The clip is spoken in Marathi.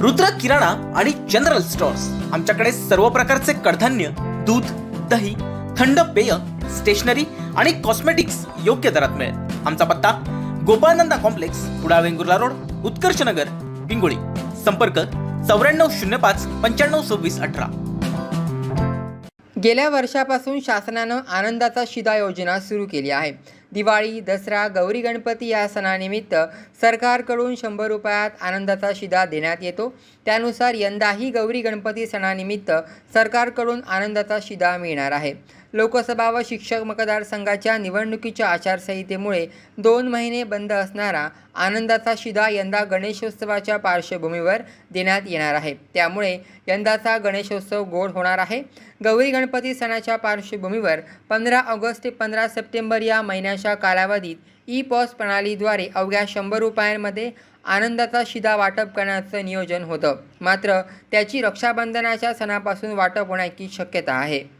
रुद्र किराणा आणि जनरल स्टोअर्स. आमच्याकडे सर्व प्रकारचे कडधान्य दूध दही थंड पेय स्टेशनरी आणि कॉस्मेटिक्स योग्य दरात मिळेल. आमचा पत्ता गोपाळनंदा कॉम्प्लेक्स कुडाळ वेंगुर्ला रोड उत्कर्ष नगर पिंगोळी संपर्क चौऱ्याण्णव शून्य पाच पंच्याण्णव सव्वीस अठरा. गेल्या वर्षापासून शासनानं आनंदाचा शिदा योजना सुरू केली आहे. दिवाळी दसरा गौरी गणपती या सणानिमित्त सरकारकडून शंभर रुपयात आनंदाचा शिदा देण्यात येतो. त्यानुसार यंदाही गौरी गणपती सणानिमित्त सरकारकडून आनंदाचा शिदा मिळणार आहे. लोकसभा व शिक्षक मतदारसंघाच्या निवडणुकीच्या आचारसंहितेमुळे दोन महिने बंद असणारा आनंदाचा शिदा यंदा गणेशोत्सवाच्या पार्श्वभूमीवर देण्यात येणार आहे. त्यामुळे यंदाचा गणेशोत्सव गोड होणार आहे. गौरी गणपती सणाच्या पार्श्वभूमीवर पंधरा ऑगस्ट ते पंधरा सप्टेंबर या महिन्याच्या कालावधीत ई पॉस प्रणालीद्वारे अवघ्या शंभर रुपयांमध्ये आनंदाचा शिदा वाटप करण्याचं नियोजन होतं. मात्र त्याची रक्षाबंधनाच्या सणापासून वाटप होण्याची शक्यता आहे.